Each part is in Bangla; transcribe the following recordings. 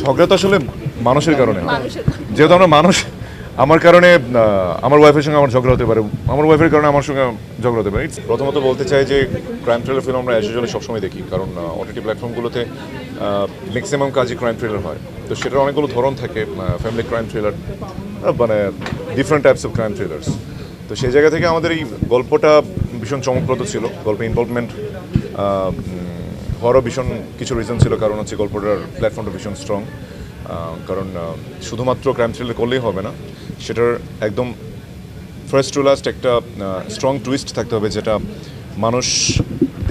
ঝগড়া তো আসলে মানুষের কারণে। যেহেতু আমরা মানুষ আমার কারণে আমার ওয়াইফের সঙ্গে আমার ঝগড়া হতে পারে। আমার ওয়াইফের কারণে আমার সঙ্গে ঝগড়া হতে পারে। প্রথমত বলতে চাই যে ক্রাইম থ্রিলার ফিল্ম আমরা অ্যাজ সবসময় দেখি কারণ ওটিটি প্ল্যাটফর্মগুলোতে ম্যাক্সিমাম কাজই ক্রাইম থ্রিলার হয়। তো সেটার অনেকগুলো ধরন থাকে ফ্যামিলি ক্রাইম থ্রিলার মানে different types of crime thrillers তো সেই জায়গা থেকে আমাদের এই গল্পটা ভীষণ চমকপ্রদ ছিল। গল্পে ইনভলভমেন্ট হওয়ারও ভীষণ কিছু রিজন ছিল, কারণ হচ্ছে গল্পটার প্ল্যাটফর্মটা ভীষণ স্ট্রং কারণ শুধুমাত্র ক্রাইম থ্রিলার করলেই হবে না, সেটার একদম ফার্স্ট টু লাস্ট একটা স্ট্রং টুইস্ট থাকতে হবে, যেটা মানুষ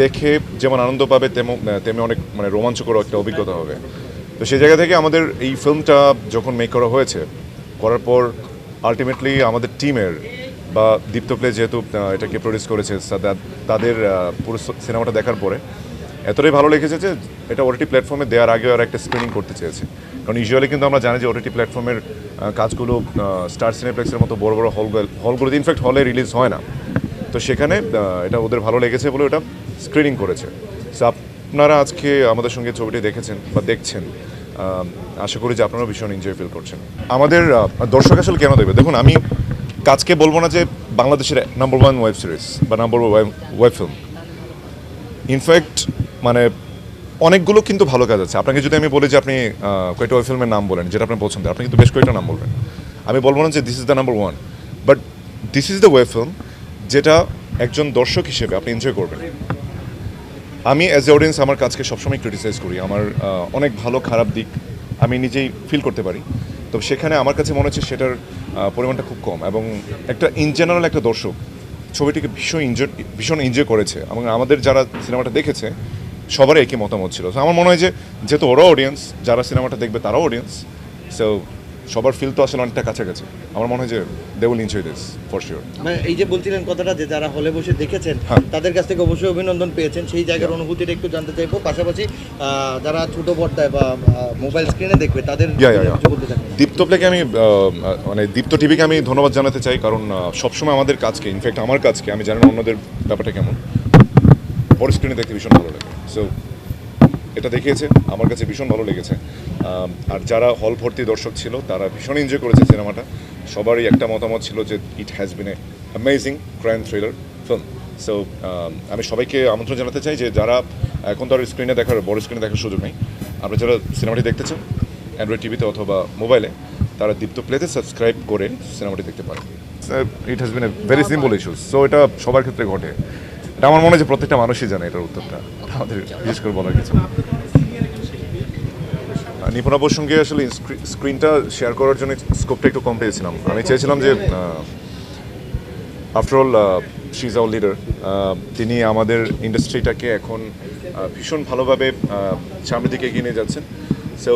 দেখে যেমন আনন্দ পাবে, তেমন তেমনি অনেক মানে রোমাঞ্চকর একটা অভিজ্ঞতা হবে। তো সেই জায়গা থেকে আমাদের এই ফিল্মটা যখন মেক করা হয়েছে, করার পর আলটিমেটলি আমাদের টিমের বা দীপ্ত প্লে যেহেতু এটাকে প্রডিউস করেছে, তাদের পুরো সিনেমাটা দেখার পরে এতটাই ভালো লেগেছে যে এটা ওটিটি প্ল্যাটফর্মে দেওয়ার আগে আর একটা স্ক্রিনিং করতে চেয়েছে। কারণ ইউজুয়ালি কিন্তু আমরা জানি যে ওটিটি প্ল্যাটফর্মের কাজগুলো স্টার সিনেপ্লেক্সের মতো বড় বড় হল হলগুলোতে ইনফ্যাক্ট হলে রিলিজ হয় না। তো সেখানে এটা ওদের ভালো লেগেছে বলে ওটা স্ক্রিনিং করেছে। সো আপনারা আজকে আমাদের সঙ্গে ছবিটি দেখেছেন বা দেখছেন আশা করি যে আপনারা ভীষণ এনজয় ফিল করছেন। আমাদের দর্শক আসলে কেন দেবে? দেখুন, আমি কাজকে বলব না যে বাংলাদেশের নাম্বার ওয়ান ওয়েব সিরিজ বা number one web film in fact মানে অনেকগুলো কিন্তু ভালো কাজ আছে। আপনাকে যদি আমি বলি যে আপনি কয়েকটা ওয়েব ফিল্মের নাম বলেন, যেটা আপনার পছন্দ আপনি কিন্তু বেশ কয়েকটা নাম বলবেন। আমি বলব না যে this is the number one but this is the web film যেটা একজন দর্শক হিসেবে আপনি এনজয় করবেন। আমি অ্যাজ এ অডিয়েন্স আমার কাজকে সবসময় ক্রিটিসাইজ করি। আমার অনেক ভালো খারাপ দিক আমি নিজেই ফিল করতে পারি। তো সেখানে আমার কাছে মনে হচ্ছে সেটার পরিমাণটা খুব কম এবং একটা ইন জেনারেল একটা দর্শক ছবিটিকে ভীষণ এনজয় ভীষণ এনজয় করেছে এবং আমাদের যারা সিনেমাটা দেখেছে সবারই একই মতামত ছিল। আমার মনে হয় যে যেহেতু ওরাও অডিয়েন্স যারা সিনেমাটা দেখবে তারাও অডিয়েন্স সো সবার ফিল তো আসলে অনেকটা কাছাকাছি। আমার মনে হয় যে they will enjoy this for sure মানে এই যে বলছিলেন কথাটা যে যারা হলে বসে দেখেছেন হ্যাঁ। তাদের কাছ থেকে অবশ্যই অভিনন্দন পেয়েছেন। সেই জায়গার অনুভূতিটা একটু জানতে চাইব। পাশাপাশি যারা ছোট পর্দায় বা মোবাইল স্ক্রিনে দেখবে তাদের দীপ্ত প্লেকে আমি মানে দীপ্ত টিভিকে আমি ধন্যবাদ জানাতে চাই কারণ সবসময় আমাদের কাজকে ইনফ্যাক্ট আমার কাজকে আমি জানি না অন্যদের ব্যাপারটা কেমন। বড় স্ক্রিনে দেখতে ভীষণ ভালো লাগে। সো এটা দেখিয়েছে, আমার কাছে ভীষণ ভালো লেগেছে। আর যারা হল ভর্তি দর্শক ছিল, তারা ভীষণ এনজয় করেছে সিনেমাটা। সবারই একটা মতামত ছিল যে it has been a amazing crime thriller film so আমি সবাইকে আমন্ত্রণ জানাতে চাই যে, যারা এখন তো আর স্ক্রিনে দেখার, বড় স্ক্রিনে দেখার সুযোগ নেই, আপনারা যারা সিনেমাটি দেখতে চান অ্যান্ড্রয়েড টিভিতে অথবা মোবাইলে তারা দীপ্ত প্লেতে সাবস্ক্রাইব করে সিনেমাটি দেখতে পারেন। It has been a very simple issues so এটা সবার ক্ষেত্রে ঘটে। এটা আমার মনে হয় যে প্রত্যেকটা মানুষই জানে এটার উত্তরটা। আমাদের বিশেষ করে বলার কিছু নেই। নিপুণাবুর সঙ্গে আসলে স্ক্রিনটা শেয়ার করার জন্য স্কোপটা একটু কম পেয়েছিলাম। আমি চেয়েছিলাম যে after all she is our leader তিনি আমাদের ইন্ডাস্ট্রিটাকে এখন ভীষণ ভালোভাবে সামনের দিকে এগিয়ে নিয়ে যাচ্ছেন। সো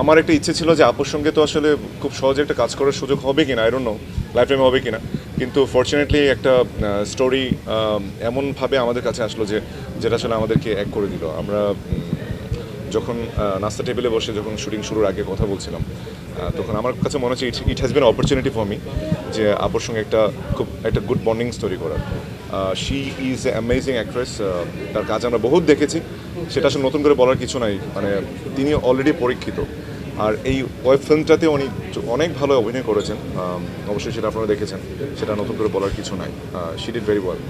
আমার একটা ইচ্ছে ছিল যে আপুর সঙ্গে তো আসলে খুব সহজে একটা কাজ করার সুযোগ হবে কিনা আই ডোন্ট নো লাইফ টাইমে হবে কিনা। কিন্তু ফর্চুনেটলি একটা স্টোরি এমনভাবে আমাদের কাছে আসলো যে, যেটা আসলে আমাদেরকে এক করে দিল। আমরা যখন নাস্তা টেবিলে বসে যখন শুটিং শুরুর আগে কথা বলছিলাম তখন আমার কাছে মনে হচ্ছে it has been opportunity for me যে আপুর সঙ্গে একটা খুব, একটা গুড বন্ডিং স্টোরি করার। শি ইজ অ্যামেজিং অ্যাক্ট্রেস তার কাজ আমরা বহুত দেখেছি, সেটা আসলে নতুন করে বলার কিছু নাই মানে তিনি অলরেডি পরীক্ষিত। আর এই ওয়েব ফিল্মটাতে উনি অনেক ভালো অভিনয় করেছেন অবশ্যই সেটা আপনারা দেখেছেন, সেটা নতুন করে বলার কিছু নাই। She did very well